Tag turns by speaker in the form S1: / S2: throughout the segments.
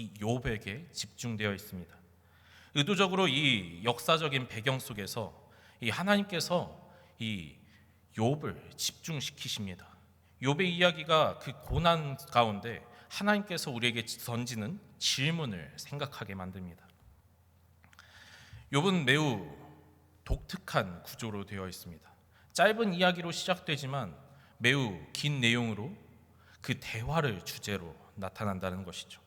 S1: 이 욥에게 집중되어 있습니다. 의도적으로 이 역사적인 배경 속에서 이 하나님께서 이 욥을 집중시키십니다. 욥의 이야기가 그 고난 가운데 하나님께서 우리에게 던지는 질문을 생각하게 만듭니다. 욥은 매우 독특한 구조로 되어 있습니다. 짧은 이야기로 시작되지만 매우 긴 내용으로 그 대화를 주제로 나타난다는 것이죠.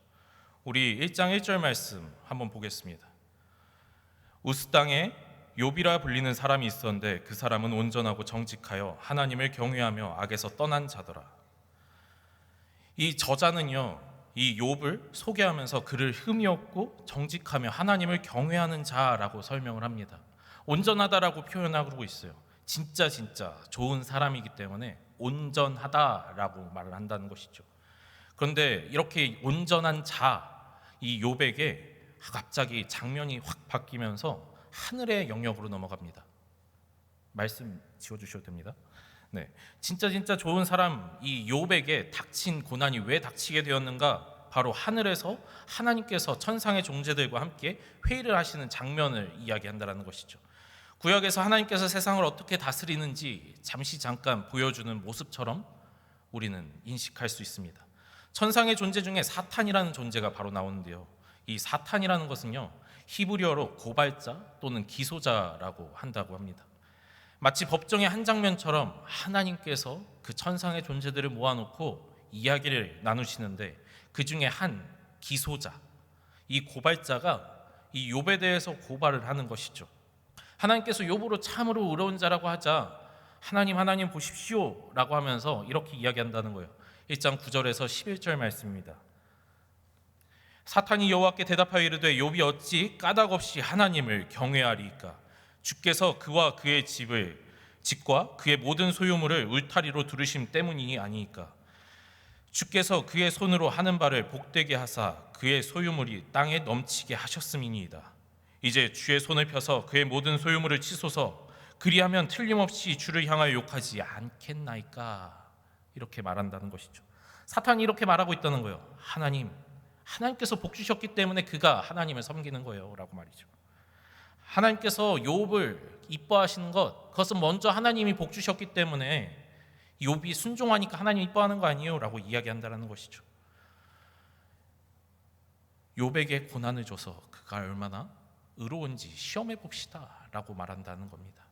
S1: 우리 1장 1절 말씀 한번 보겠습니다. 우스 땅에 욥이라 불리는 사람이 있었는데 그 사람은 온전하고 정직하여 하나님을 경외하며 악에서 떠난 자더라. 이 저자는요, 이 욥을 소개하면서 그를 흠이 없고 정직하며 하나님을 경외하는 자라고 설명을 합니다. 온전하다라고 표현하고 있어요. 진짜 진짜 좋은 사람이기 때문에 온전하다라고 말을 한다는 것이죠. 그런데 이렇게 온전한 자, 이 욥에게 갑자기 장면이 확 바뀌면서 하늘의 영역으로 넘어갑니다. 말씀 지워 주셔도 됩니다. 네, 진짜 진짜 좋은 사람 이 욥에게 닥친 고난이 왜 닥치게 되었는가? 바로 하늘에서 하나님께서 천상의 존재들과 함께 회의를 하시는 장면을 이야기한다라는 것이죠. 구약에서 하나님께서 세상을 어떻게 다스리는지 잠시 잠깐 보여주는 모습처럼 우리는 인식할 수 있습니다. 천상의 존재 중에 사탄이라는 존재가 바로 나오는데요. 이 사탄이라는 것은요 히브리어로 고발자 또는 기소자라고 한다고 합니다. 마치 법정의 한 장면처럼 하나님께서 그 천상의 존재들을 모아놓고 이야기를 나누시는데 그 중에 한 기소자, 이 고발자가 이 욥에 대해서 고발을 하는 것이죠. 하나님께서 욥으로 참으로 의로운 자라고 하자 하나님 하나님 보십시오라고 하면서 이렇게 이야기한다는 거예요. 1장 9절에서 11절 말씀입니다. 사탄이 여호와께 대답하여 이르되 욥이 어찌 까닭 없이 하나님을 경외하리이까? 주께서 그와 그의 집을 집과 그의 모든 소유물을 울타리로 두르심 때문이 아니이까? 주께서 그의 손으로 하는 바를 복되게 하사 그의 소유물이 땅에 넘치게 하셨음이니이다. 이제 주의 손을 펴서 그의 모든 소유물을 치소서. 그리하면 틀림없이 주를 향하여 욕하지 않겠나이까 이렇게 말한다는 것이죠 사탄이 이렇게 말하고 있다는 거예요 하나님 하나님께서 복 주셨기 때문에 그가 하나님을 섬기는 거예요라고 말이죠. 하나님께서 욥을 이뻐하시는 것 그것은 먼저 하나님이 복 주셨기 때문에 욥이 순종하니까 하나님 이뻐하는 거 아니에요라고 이야기한다라는 것이죠. 욥에게 고난을 줘서 그가 얼마나 의로운지 시험해 봅시다라고 말한다는 겁니다.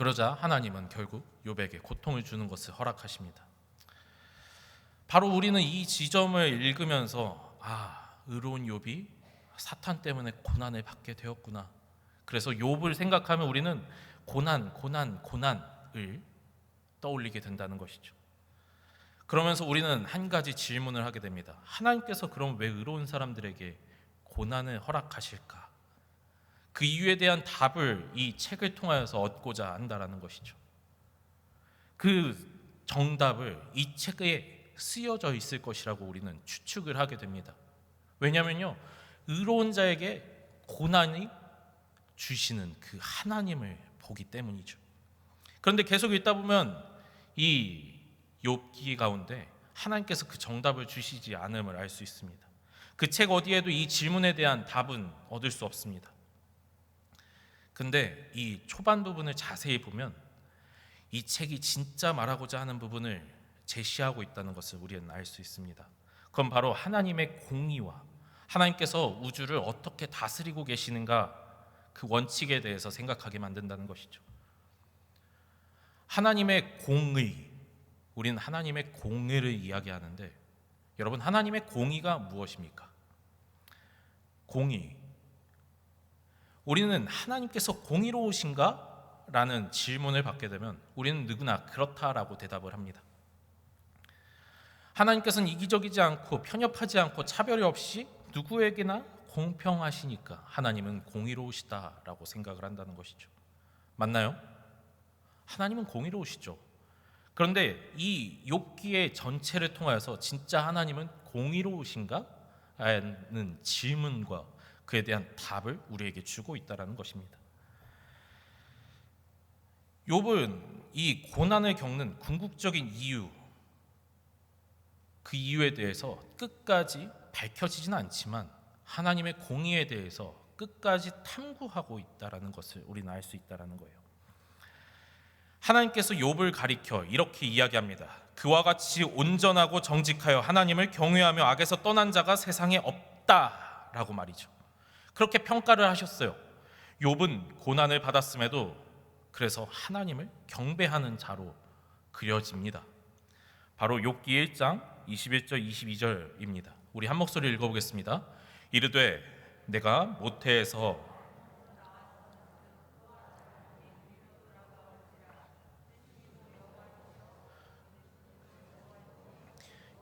S1: 그러자 하나님은 결국 욥에게 고통을 주는 것을 허락하십니다. 바로 우리는 이 지점을 읽으면서 아 의로운 욥이 사탄 때문에 고난을 받게 되었구나. 그래서 욥을 생각하면 우리는 고난, 고난, 고난을 떠올리게 된다는 것이죠. 그러면서 우리는 한 가지 질문을 하게 됩니다. 하나님께서 그럼 왜 의로운 사람들에게 고난을 허락하실까? 그 이유에 대한 답을 이 책을 통하여서 얻고자 한다라는 것이죠. 그 정답을 이 책에 쓰여져 있을 것이라고 우리는 추측을 하게 됩니다. 왜냐하면요, 의로운 자에게 고난이 주시는 그 하나님을 보기 때문이죠. 그런데 계속 읽다 보면 이 욥기 가운데 하나님께서 그 정답을 주시지 않음을 알 수 있습니다. 그 책 어디에도 이 질문에 대한 답은 얻을 수 없습니다. 근데 이 초반 부분을 자세히 보면 이 책이 진짜 말하고자 하는 부분을 제시하고 있다는 것을 우리는 알 수 있습니다. 그건 바로 하나님의 공의와 하나님께서 우주를 어떻게 다스리고 계시는가 그 원칙에 대해서 생각하게 만든다는 것이죠. 하나님의 공의, 우리는 하나님의 공의를 이야기하는데 여러분 하나님의 공의가 무엇입니까? 공의. 우리는 하나님께서 공의로우신가? 라는 질문을 받게 되면 우리는 누구나 그렇다라고 대답을 합니다. 하나님께서는 이기적이지 않고 편협하지 않고 차별이 없이 누구에게나 공평하시니까 하나님은 공의로우시다라고 생각을 한다는 것이죠. 맞나요? 하나님은 공의로우시죠. 그런데 이 욥기의 전체를 통하여서 진짜 하나님은 공의로우신가? 라는 질문과 그에 대한 답을 우리에게 주고 있다라는 것입니다. 욥은 이 고난을 겪는 궁극적인 이유 그 이유에 대해서 끝까지 밝혀지지는 않지만 하나님의 공의에 대해서 끝까지 탐구하고 있다라는 것을 우리는 알 수 있다라는 거예요. 하나님께서 욥을 가리켜 이렇게 이야기합니다. 그와 같이 온전하고 정직하여 하나님을 경외하며 악에서 떠난 자가 세상에 없다라고 말이죠. 그렇게 평가를 하셨어요. 욥은 고난을 받았음에도 그래서 하나님을 경배하는 자로 그려집니다. 바로 욥기 1장 21절 22절입니다. 우리 한 목소리 읽어보겠습니다. 이르되 내가 모태에서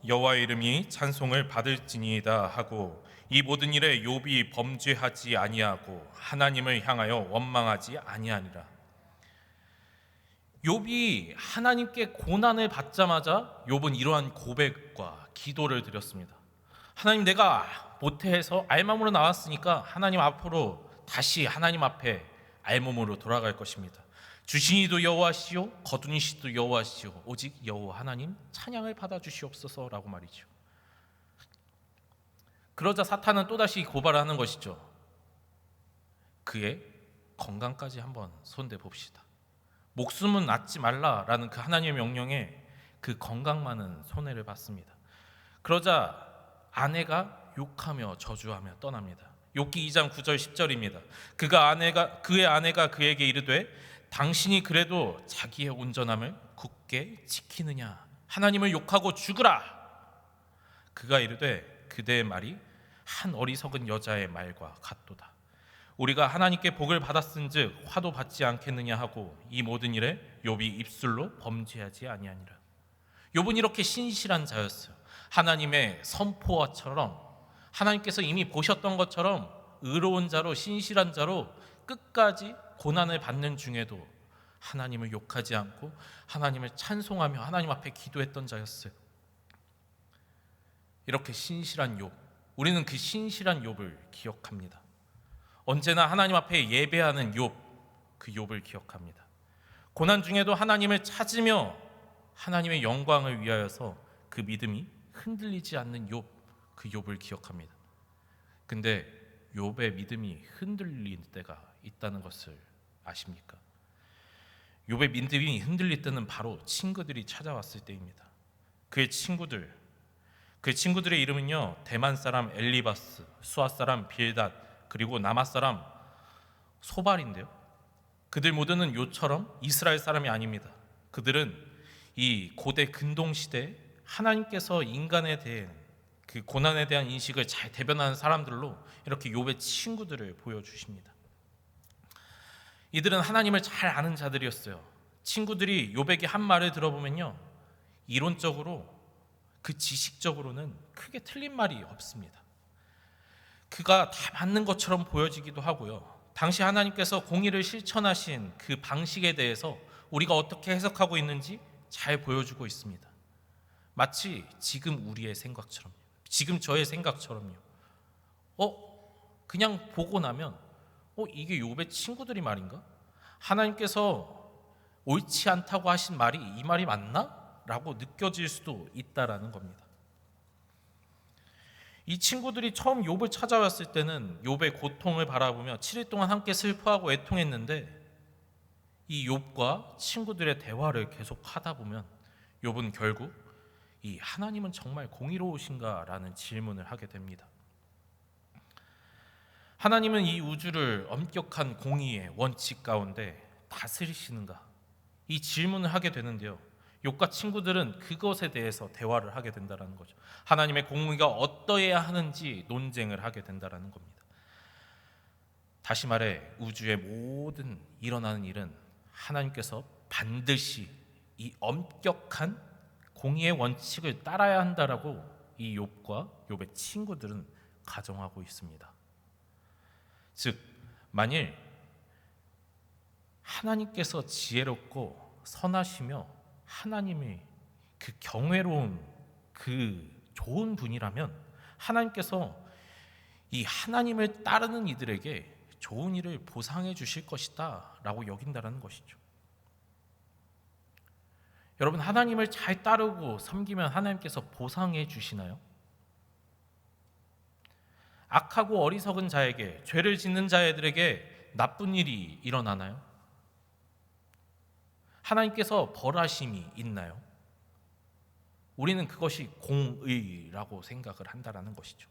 S1: 여호와의 이름이 찬송을 받을지니이다 하고 이 모든 일에 욥이 범죄하지 아니하고 하나님을 향하여 원망하지 아니하니라. 욥이 하나님께 고난을 받자마자 욥은 이러한 고백과 기도를 드렸습니다. 하나님 내가 모태에서 알몸으로 나왔으니까 하나님 앞으로 다시 하나님 앞에 알몸으로 돌아갈 것입니다. 주신 이도 여호와시요 거둔 이시도 여호와시요 오직 여호와 하나님 찬양을 받아 주시옵소서라고 말이죠. 그러자 사탄은 또다시 고발하는 것이죠. 그의 건강까지 한번 손대 봅시다. 목숨은 낳지 말라라는 그 하나님의 명령에 그 건강만은 손해를 받습니다. 그러자 아내가 욕하며 저주하며 떠납니다. 욥기 2장 9절 10절입니다. 그가 아내가 그의 아내가 그에게 이르되 당신이 그래도 자기의 온전함을 굳게 지키느냐? 하나님을 욕하고 죽으라. 그가 이르되 그대의 말이 한 어리석은 여자의 말과 같도다. 우리가 하나님께 복을 받았은즉 화도 받지 않겠느냐 하고 이 모든 일에 욥이 입술로 범죄하지 아니하니라. 욥은 이렇게 신실한 자였어요. 하나님의 선포와처럼 하나님께서 이미 보셨던 것처럼 의로운 자로 신실한 자로 끝까지 고난을 받는 중에도 하나님을 욕하지 않고 하나님을 찬송하며 하나님 앞에 기도했던 자였어요. 이렇게 신실한 욥, 우리는 그 신실한 욥을 기억합니다. 언제나 하나님 앞에 예배하는 욥, 그 욥을 기억합니다. 고난 중에도 하나님을 찾으며 하나님의 영광을 위하여서 그 믿음이 흔들리지 않는 욥, 그 욥을 기억합니다. 근데 욥의 믿음이 흔들릴 때가 있다는 것을 아십니까? 욥의 믿음이 흔들릴 때는 바로 친구들이 찾아왔을 때입니다. 그의 친구들, 그 친구들의 이름은요 대만 사람 엘리바스, 수아 사람 빌닷, 그리고 남아 사람 소발인데요. 그들 모두는 요처럼 이스라엘 사람이 아닙니다. 그들은 이 고대 근동 시대 하나님께서 인간에 대한 그 고난에 대한 인식을 잘 대변하는 사람들로 이렇게 욥의 친구들을 보여주십니다. 이들은 하나님을 잘 아는 자들이었어요. 친구들이 욥에게 한 말을 들어보면요. 이론적으로 그 지식적으로는 크게 틀린 말이 없습니다. 그가 다 맞는 것처럼 보여지기도 하고요. 당시 하나님께서 공의를 실천하신 그 방식에 대해서 우리가 어떻게 해석하고 있는지 잘 보여주고 있습니다. 마치 지금 우리의 생각처럼, 지금 저의 생각처럼요. 어, 그냥 보고 나면 어 이게 욥의 친구들이 말인가? 하나님께서 옳지 않다고 하신 말이 이 말이 맞나? 라고 느껴질 수도 있다라는 겁니다. 이 친구들이 처음 욥을 찾아왔을 때는 욥의 고통을 바라보며 7일 동안 함께 슬퍼하고 애통했는데 이 욥과 친구들의 대화를 계속 하다 보면 욥은 결국 이 하나님은 정말 공의로우신가라는 질문을 하게 됩니다. 하나님은 이 우주를 엄격한 공의의 원칙 가운데 다스리시는가? 이 질문을 하게 되는데요. 욕과 친구들은 그것에 대해서 대화를 하게 된다는 거죠. 하나님의 공의가 어떠해야 하는지 논쟁을 하게 된다는 겁니다. 다시 말해 우주의 모든 일어나는 일은 하나님께서 반드시 이 엄격한 공의의 원칙을 따라야 한다라고 이 욥과 욥의 친구들은 가정하고 있습니다. 즉 만일 하나님께서 지혜롭고 선하시며 하나님이 그 경외로운 그 좋은 분이라면 하나님께서 이 하나님을 따르는 이들에게 좋은 일을 보상해 주실 것이다라고 여긴다라는 것이죠. 여러분 하나님을 잘 따르고 섬기면 하나님께서 보상해 주시나요? 악하고 어리석은 자에게 죄를 짓는 자들에게 나쁜 일이 일어나나요? 하나님께서 벌하심이 있나요? 우리는 그것이 공의라고 생각을 한다라는 것이죠.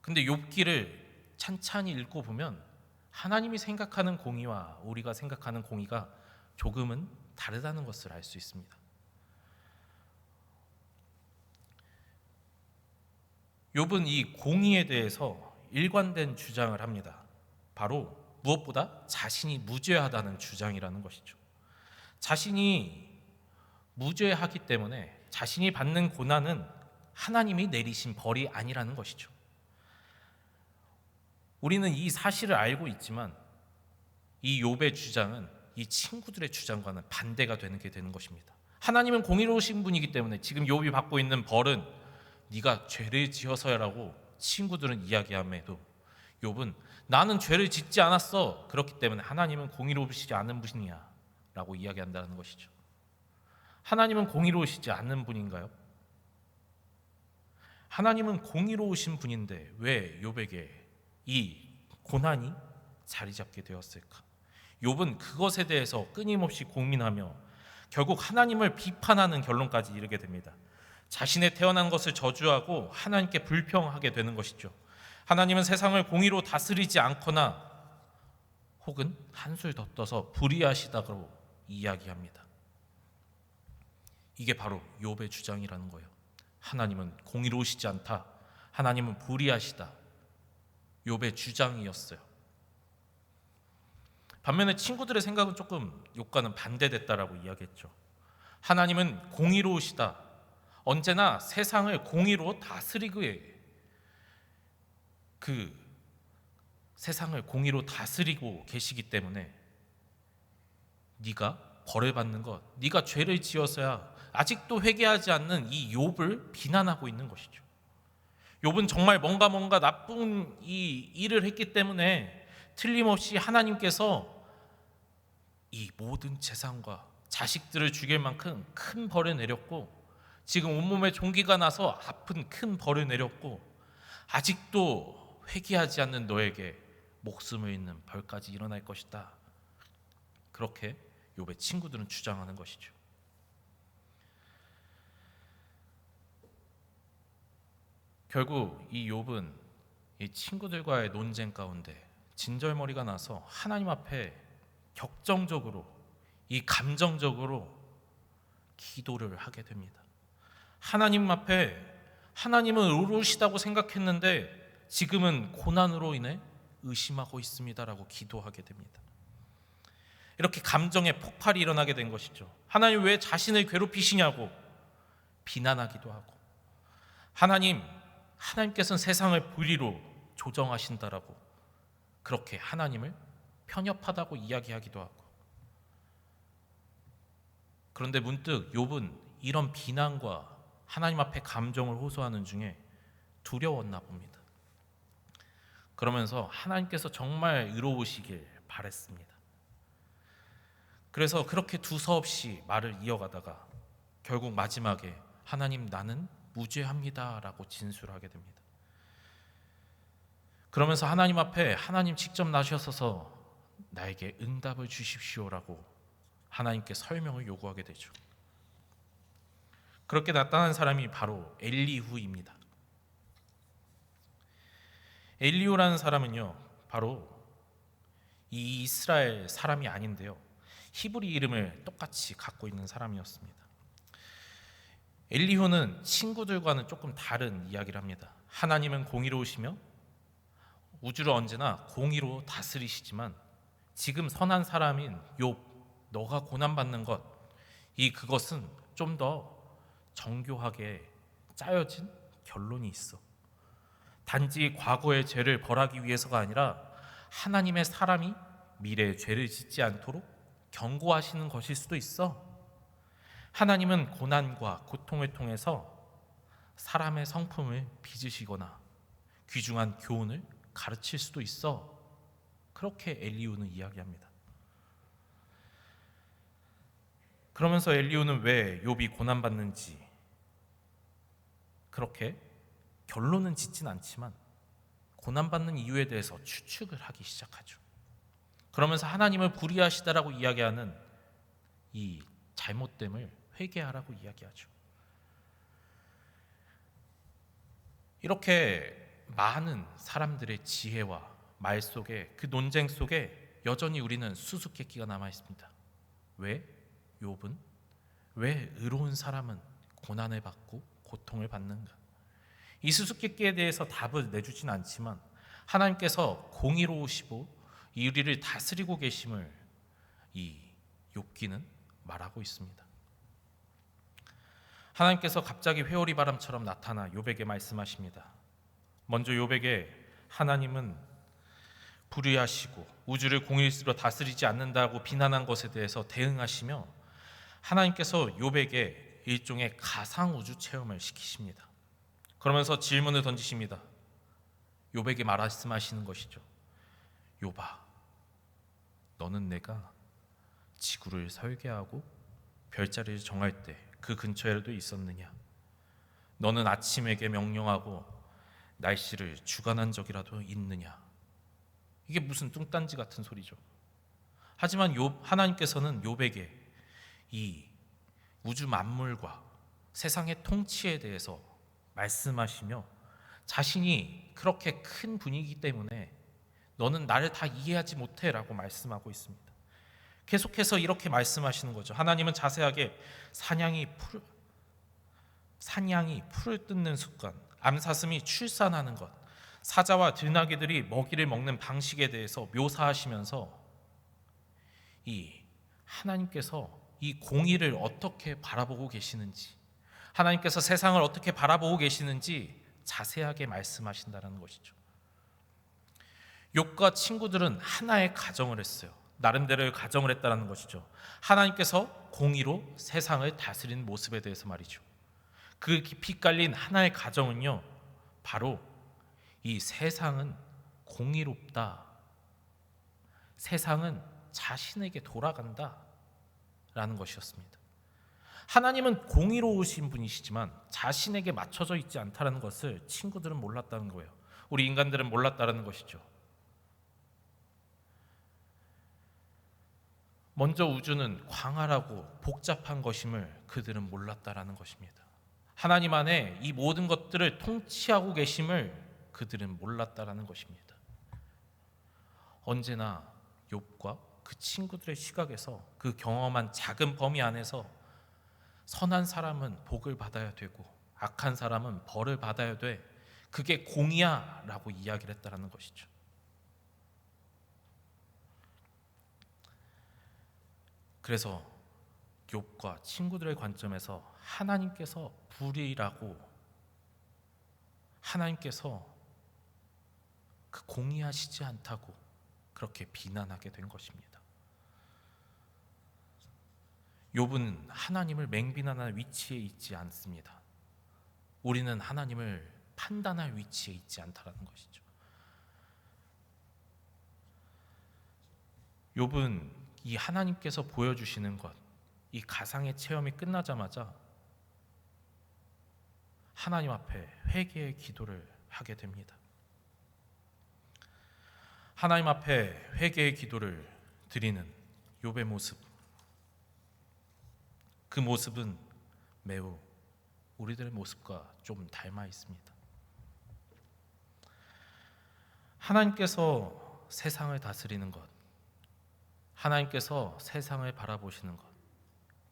S1: 근데 욥기를 찬찬히 읽고 보면 하나님이 생각하는 공의와 우리가 생각하는 공의가 조금은 다르다는 것을 알 수 있습니다. 욥은 이 공의에 대해서 일관된 주장을 합니다. 바로 무엇보다 자신이 무죄하다는 주장이라는 것이죠. 자신이 무죄하기 때문에 자신이 받는 고난은 하나님이 내리신 벌이 아니라는 것이죠. 우리는 이 사실을 알고 있지만 이 욥의 주장은 이 친구들의 주장과는 반대가 되는 게 되는 것입니다. 하나님은 공의로우신 분이기 때문에 지금 욥이 받고 있는 벌은 네가 죄를 지어서야라고 친구들은 이야기함에도 욥은 나는 죄를 짓지 않았어. 그렇기 때문에 하나님은 공의로우시지 않은 분이야라고 이야기한다는 것이죠. 하나님은 공의로우시지 않는 분인가요? 하나님은 공의로우신 분인데 왜 욥에게 이 고난이 자리 잡게 되었을까? 욥은 그것에 대해서 끊임없이 고민하며 결국 하나님을 비판하는 결론까지 이르게 됩니다. 자신의 태어난 것을 저주하고 하나님께 불평하게 되는 것이죠. 하나님은 세상을 공의로 다스리지 않거나 혹은 한술 더 떠서 불의하시다고 이야기합니다. 이게 바로 욥의 주장이라는 거예요. 하나님은 공의로우시지 않다. 하나님은 불의하시다. 욥의 주장이었어요. 반면에 친구들의 생각은 조금 욥과는 반대됐다라고 이야기했죠. 하나님은 공의로우시다. 언제나 세상을 공의로 다스리기에 그 세상을 공의로 다스리고 계시기 때문에 네가 벌을 받는 것, 네가 죄를 지어서야 아직도 회개하지 않는 이 욥을 비난하고 있는 것이죠. 욥은 정말 뭔가 뭔가 나쁜 이 일을 했기 때문에 틀림없이 하나님께서 이 모든 재산과 자식들을 죽일 만큼 큰 벌을 내렸고 지금 온몸에 종기가 나서 아픈 큰 벌을 내렸고 아직도 회개하지 않는 너에게 목숨을 잃는 벌까지 일어날 것이다. 그렇게 욥의 친구들은 주장하는 것이죠. 결국 이 욥은 이 친구들과의 논쟁 가운데 진절머리가 나서 하나님 앞에 격정적으로 이 감정적으로 기도를 하게 됩니다. 하나님 앞에 하나님은 의로우시다고 생각했는데 지금은 고난으로 인해 의심하고 있습니다라고 기도하게 됩니다. 이렇게 감정의 폭발이 일어나게 된 것이죠. 하나님 왜 자신을 괴롭히시냐고 비난하기도 하고 하나님 하나님께서는 세상을 불의로 조정하신다라고 그렇게 하나님을 편협하다고 이야기하기도 하고 그런데 문득 욥은 이런 비난과 하나님 앞에 감정을 호소하는 중에 두려웠나 봅니다. 그러면서 하나님께서 정말 의로우시길 바랬습니다. 그래서 그렇게 두서없이 말을 이어가다가 결국 마지막에 하나님 나는 무죄합니다라고 진술하게 됩니다. 그러면서 하나님 앞에 하나님 직접 나셔서 나에게 응답을 주십시오라고 하나님께 설명을 요구하게 되죠. 그렇게 나타난 사람이 바로 엘리후입니다. 엘리후라는 사람은요, 바로 이 이스라엘 사람이 아닌데요, 히브리 이름을 똑같이 갖고 있는 사람이었습니다. 엘리후는 친구들과는 조금 다른 이야기를 합니다. 하나님은 공의로우시며 우주를 언제나 공의로 다스리시지만 지금 선한 사람인 욥 너가 고난 받는 것 이 그것은 좀 더 정교하게 짜여진 결론이 있어. 단지 과거의 죄를 벌하기 위해서가 아니라 하나님의 사람이 미래의 죄를 짓지 않도록 경고하시는 것일 수도 있어. 하나님은 고난과 고통을 통해서 사람의 성품을 빚으시거나 귀중한 교훈을 가르칠 수도 있어. 그렇게 엘리우는 이야기합니다. 그러면서 엘리우는 왜 욥이 고난 받는지 그렇게 결론은 짓진 않지만 고난받는 이유에 대해서 추측을 하기 시작하죠. 그러면서 하나님을 불의하시다라고 이야기하는 이 잘못됨을 회개하라고 이야기하죠. 이렇게 많은 사람들의 지혜와 말 속에 그 논쟁 속에 여전히 우리는 수수께끼가 남아 있습니다. 왜 욥은 왜 의로운 사람은 고난을 받고 고통을 받는가? 이 수수께끼에 대해서 답을 내주진 않지만 하나님께서 공의로우시고 이 우리를 다스리고 계심을 이 욥기는 말하고 있습니다. 하나님께서 갑자기 회오리 바람처럼 나타나 욥에게 말씀하십니다. 먼저 욥에게 하나님은 불의하시고 우주를 공의로 다스리지 않는다고 비난한 것에 대해서 대응하시며 하나님께서 욥에게 일종의 가상 우주 체험을 시키십니다. 그러면서 질문을 던지십니다. 욥에게 말씀하시는 것이죠. 욥아, 너는 내가 지구를 설계하고 별자리를 정할 때 그 근처에도 있었느냐? 너는 아침에게 명령하고 날씨를 주관한 적이라도 있느냐? 이게 무슨 뚱딴지 같은 소리죠. 하지만 욥 하나님께서는 욥에게 이 우주 만물과 세상의 통치에 대해서 말씀하시며 자신이 그렇게 큰 분이기 때문에 너는 나를 다 이해하지 못해라고 말씀하고 있습니다. 계속해서 이렇게 말씀하시는 거죠. 하나님은 자세하게 사냥이 풀 사냥이 풀을 뜯는 습관, 암사슴이 출산하는 것, 사자와 들나귀들이 먹이를 먹는 방식에 대해서 묘사하시면서 이 하나님께서 이 공의를 어떻게 바라보고 계시는지, 하나님께서 세상을 어떻게 바라보고 계시는지 자세하게 말씀하신다는 것이죠. 욥과 친구들은 하나의 가정을 했어요. 나름대로의 가정을 했다는 것이죠. 하나님께서 공의로 세상을 다스리는 모습에 대해서 말이죠. 그 깊이 깔린 하나의 가정은요, 바로 이 세상은 공의롭다. 세상은 자신에게 돌아간다. 라는 것이었습니다. 하나님은 공의로우신 분이시지만 자신에게 맞춰져 있지 않다는 것을 친구들은 몰랐다는 거예요. 우리 인간들은 몰랐다는 것이죠. 먼저 우주는 광활하고 복잡한 것임을 그들은 몰랐다라는 것입니다. 하나님 안에 이 모든 것들을 통치하고 계심을 그들은 몰랐다라는 것입니다. 언제나 욥과 그 친구들의 시각에서 그 경험한 작은 범위 안에서 선한 사람은 복을 받아야 되고 악한 사람은 벌을 받아야 돼. 그게 공이야라고 이야기를 했다라는 것이죠. 그래서 욥과 친구들의 관점에서 하나님께서 불의라고 하나님께서 그 공의하시지 않다고 그렇게 비난하게 된 것입니다. 욥은 하나님을 맹비난할 위치에 있지 않습니다. 우리는 하나님을 판단할 위치에 있지 않다라는 것이죠. 욥은 이 하나님께서 보여주시는 것, 이 가상의 체험이 끝나자마자 하나님 앞에 회개의 기도를 하게 됩니다. 하나님 앞에 회개의 기도를 드리는 욥의 모습. 그 모습은 매우 우리들의 모습과 좀 닮아 있습니다. 하나님께서 세상을 다스리는 것, 하나님께서 세상을 바라보시는 것,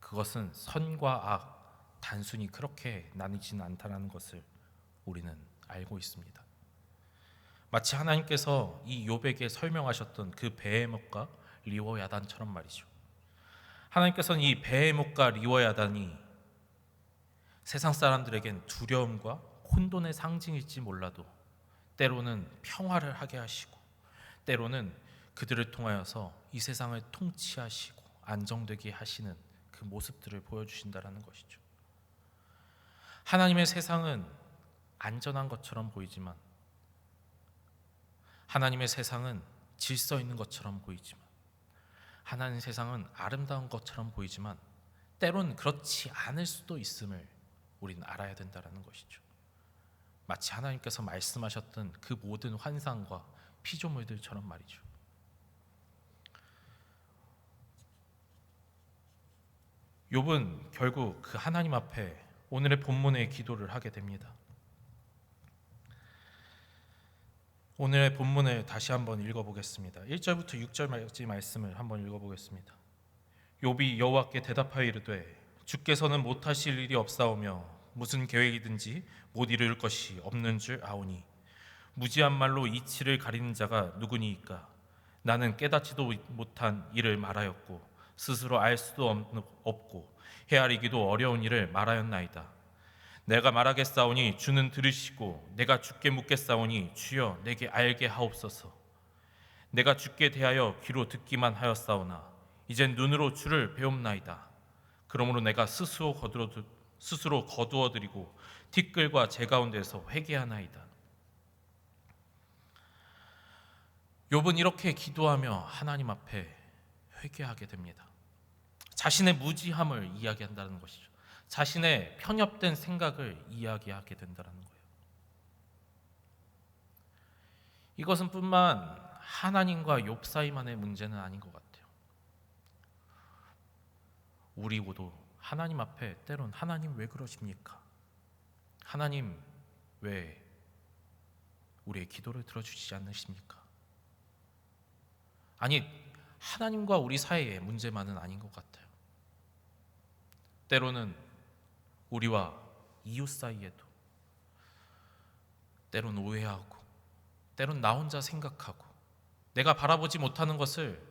S1: 그것은 선과 악 단순히 그렇게 나뉘지는 않다는 것을 우리는 알고 있습니다. 마치 하나님께서 이 욥에게 설명하셨던 그 베헤못과 리워 야단처럼 말이죠. 하나님께서는 이 베헤못과 리워야단이 세상 사람들에겐 두려움과 혼돈의 상징일지 몰라도 때로는 평화를 하게 하시고 때로는 그들을 통하여서 이 세상을 통치하시고 안정되게 하시는 그 모습들을 보여주신다라는 것이죠. 하나님의 세상은 안전한 것처럼 보이지만 하나님의 세상은 질서 있는 것처럼 보이지만 하나님 세상은 아름다운 것처럼 보이지만 때론 그렇지 않을 수도 있음을 우리는 알아야 된다라는 것이죠. 마치 하나님께서 말씀하셨던 그 모든 환상과 피조물들처럼 말이죠. 욥은 결국 그 하나님 앞에 오늘의 본문의 기도를 하게 됩니다. 오늘의 본문을 다시 한번 읽어보겠습니다. 1절부터 6절까지 말씀을 한번 읽어보겠습니다. 욥이 여호와께 대답하여 이르되 주께서는 못하실 일이 없사오며 무슨 계획이든지 못 이룰 것이 없는 줄 아오니 무지한 말로 이치를 가리는 자가 누구니이까 나는 깨닫지도 못한 일을 말하였고 스스로 알 수도 없고 헤아리기도 어려운 일을 말하였나이다 내가 말하겠사오니 주는 들으시고 내가 주께 묻겠사오니 주여 내게 알게 하옵소서 내가 주께 대하여 귀로 듣기만 하였사오나 이젠 눈으로 주를 배움나이다 그러므로 내가 스스로 거두어 스스로 거두어 드리고 티끌과 제 가운데서 회개하나이다. 욥은 이렇게 기도하며 하나님 앞에 회개하게 됩니다. 자신의 무지함을 이야기한다는 것이죠. 자신의 편협된 생각을 이야기하게 된다는 거예요. 이것은 뿐만 하나님과 욥 사이만의 문제는 아닌 것 같아요. 우리 모두 하나님 앞에 때론 하나님 왜 그러십니까? 하나님 왜 우리의 기도를 들어주시지 않으십니까? 아니 하나님과 우리 사이의 문제만은 아닌 것 같아요. 때로는 우리와 이웃 사이에도 때론 오해하고 때론 나 혼자 생각하고 내가 바라보지 못하는 것을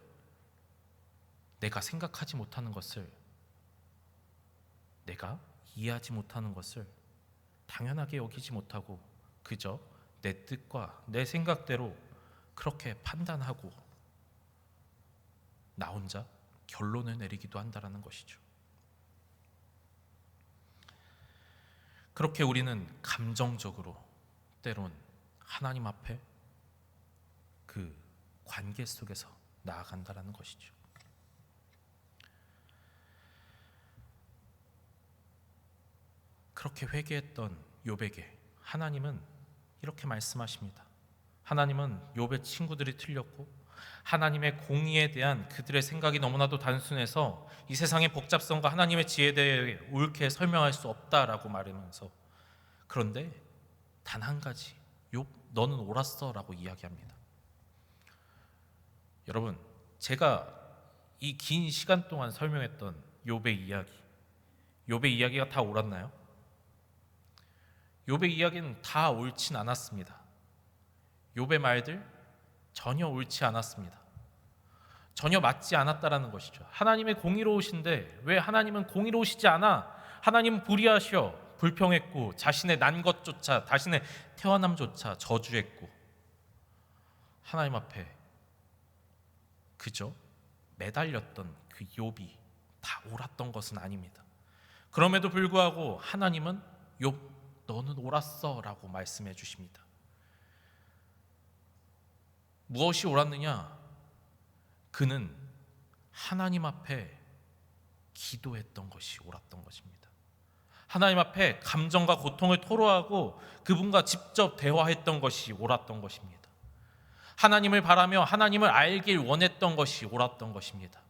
S1: 내가 생각하지 못하는 것을 내가 이해하지 못하는 것을 당연하게 여기지 못하고 그저 내 뜻과 내 생각대로 그렇게 판단하고 나 혼자 결론을 내리기도 한다라는 것이죠. 그렇게 우리는 감정적으로 때론 하나님 앞에 그 관계 속에서 나아간다라는 것이죠. 그렇게 회개했던 욥에게 하나님은 이렇게 말씀하십니다. 하나님은 욥의 친구들이 틀렸고 하나님의 공의에 대한 그들의 생각이 너무나도 단순해서 이 세상의 복잡성과 하나님의 지혜에 대해 옳게 설명할 수 없다라고 말하면서 그런데 단 한 가지 욥 너는 옳았어라고 이야기합니다. 여러분 제가 이 긴 시간 동안 설명했던 욥의 이야기 욥의 이야기가 다 옳았나요? 욥의 이야기는 다 옳진 않았습니다. 욥의 말들 전혀 옳지 않았습니다. 전혀 맞지 않았다라는 것이죠. 하나님의 공의로우신데 왜 하나님은 공의로우시지 않아? 하나님은 불의하셔. 불평했고 자신의 난 것조차 자신의 태어남조차 저주했고 하나님 앞에 그저 매달렸던 그 욥이 다 옳았던 것은 아닙니다. 그럼에도 불구하고 하나님은 욥 너는 옳았어라고 말씀해 주십니다. 무엇이 옳았느냐? 그는 하나님 앞에 기도했던 것이 옳았던 것입니다. 하나님 앞에 감정과 고통을 토로하고 그분과 직접 대화했던 것이 옳았던 것입니다. 하나님을 바라며 하나님을 알길 원했던 것이 옳았던 것입니다.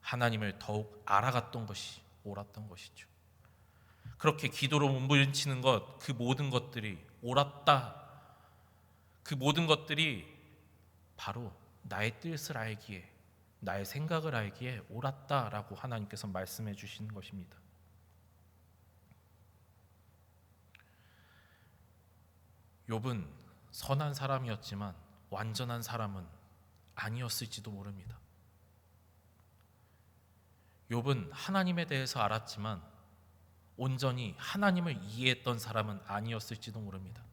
S1: 하나님을 더욱 알아갔던 것이 옳았던 것이죠. 그렇게 기도로 몸부림치는 것, 그 모든 것들이 옳았다. 그 모든 것들이 바로 나의 뜻을 알기에, 나의 생각을 알기에 옳았다라고 하나님께서 말씀해 주시는 것입니다. 욥은 선한 사람이었지만 완전한 사람은 아니었을지도 모릅니다. 욥은 하나님에 대해서 알았지만 온전히 하나님을 이해했던 사람은 아니었을지도 모릅니다.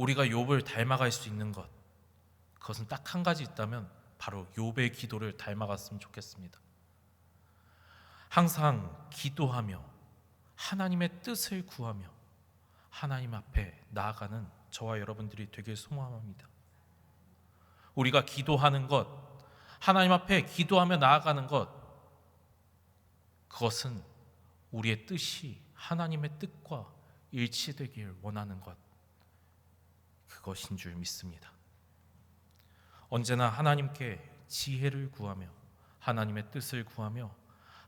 S1: 우리가 욥을 닮아갈 수 있는 것 그것은 딱 한 가지 있다면 바로 욥의 기도를 닮아갔으면 좋겠습니다. 항상 기도하며 하나님의 뜻을 구하며 하나님 앞에 나아가는 저와 여러분들이 되길 소망합니다. 우리가 기도하는 것, 하나님 앞에 기도하며 나아가는 것, 그것은 우리의 뜻이 하나님의 뜻과 일치되길 원하는 것 그것인 줄 믿습니다. 언제나 하나님께 지혜를 구하며 하나님의 뜻을 구하며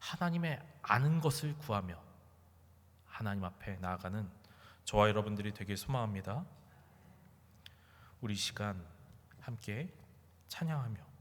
S1: 하나님의 아는 것을 구하며 하나님 앞에 나아가는 저와 여러분들이 되길 소망합니다. 우리 시간 함께 찬양하며